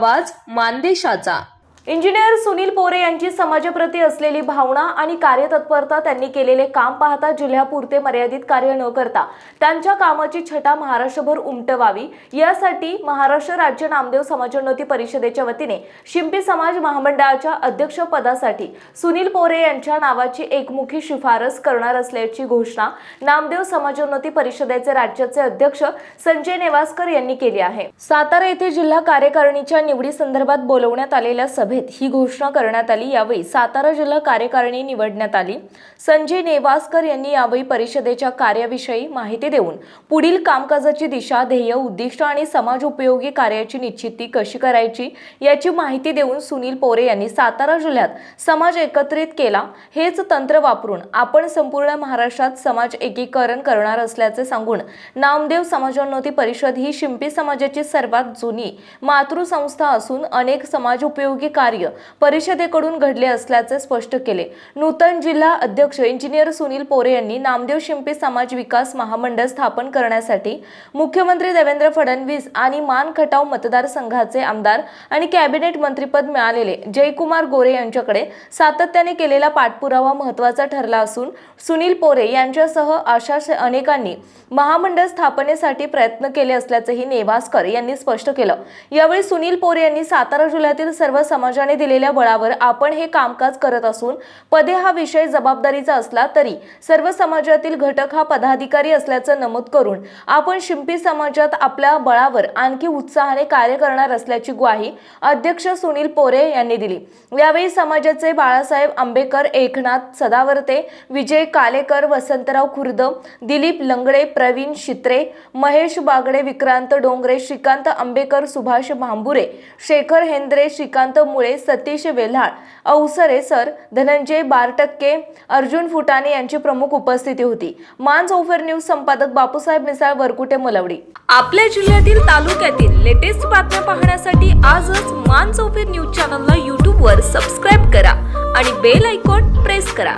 आवाज मानदेशाचा. इंजिनियर सुनील पोरे यांची समाजाप्रती असलेली भावना आणि कार्यतत्परता त्यांनी केलेले काम पाहता जिल्ह्यापुरते मर्यादित कार्य न करता त्यांच्या कामाची छटा महाराष्ट्रभर उमटवावी. यासाठी महाराष्ट्र राज्य नामदेव समाजोन्नती परिषदेच्या वतीने शिंपी समाज महामंडळाच्या अध्यक्षपदासाठी सुनील पोरे यांच्या नावाची एकमुखी शिफारस करणार असल्याची घोषणा नामदेव समाजोन्नती परिषदेचे राज्याचे अध्यक्ष संजय नेवासकर यांनी केली आहे. सातारा येथे जिल्हा कार्यकारिणीच्या निवडी संदर्भात बोलवण्यात आलेल्या सभेत ही घोषणा करण्यात आली. यावेळी सातारा जिल्हा कार्यकारिणी निवडण्यात आली. संजय नेवासकर यांनी यावेळी परिषदेच्या कार्याविषयी माहिती देऊन पुढील कामकाजाची दिशा ध्येय उद्दिष्ट आणि समाज उपयोगी कार्याची निश्चिती कशी करायची याची माहिती देऊन सुनील पोरे यांनी सातारा जिल्ह्यात समाज एकत्रित केला. हेच तंत्र वापरून आपण संपूर्ण महाराष्ट्रात समाज एकीकरण करणार असल्याचे सांगून नामदेव समाजोन्नती परिषद ही शिंपी समाजाची सर्वात जुनी मातृसंस्था असून अनेक समाज उपयोगी कार्य परिषदेकडून घडले असल्याचे स्पष्ट केले. नूतन जिल्हा अध्यक्ष इंजिनियर सुनील पोरे यांनी नामदेव शिंपे समाज विकास महामंडळ स्थापन करण्यासाठी मुख्यमंत्री देवेंद्र फडणवीस आणि मान खटाव मतदारसंघाचे आमदार आणि कॅबिनेट मंत्रीपद मिळालेले जयकुमार गोरे यांच्याकडे सातत्याने केलेला पाठपुरावा महत्त्वाचा ठरला असून सुनील पोरे यांच्यासह अशा अनेकांनी महामंडळ स्थापनेसाठी प्रयत्न केले असल्याचेही नेवासकर यांनी स्पष्ट केलं. यावेळी सुनील पोरे यांनी सातारा जिल्ह्यातील सर्व समाजाने दिलेल्या बळावर आपण हे कामकाज करत असून पदे हा विषय जबाबदारीचा असला तरी सर्व समाजातील घटक हा पदाधिकारी असल्याचं नमूद करून आपण शिंपी समाजात आपल्या बळावर आणखी उत्साहाने कार्य करणार असल्याची ग्वाही अध्यक्ष सुनील पोरे यांनी दिली. यावेळी समाजाचे बाळासाहेब आंबेकर एकनाथ सदावर्ते विजय कालेकर वसंतराव खुर्द दिलीप लंगडे प्रवीण शित्रे महेश बागडे विक्रांत डोंगरे श्रीकांत आंबेकर सुभाष भांबुरे शेखर हेंद्रे श्रीकांत मुळे सतीश वेल्हाळ अवसरे सर धनंजय बारटक्के अर्जुन फुटाणे यांची प्रमुख उपस्थिती होती. मान चौफेर न्यूज संपादक बापूसाहेब मिसाळ वरकुटे मलवडी. आपल्या जिल्ह्यातील तालुक्यातील लेटेस्ट बातम्या पाहण्यासाठी आजच मान चौफेर न्यूज चॅनलला यूट्यूबवर सबस्क्राईब करा आणि बेल आयकॉन प्रेस करा.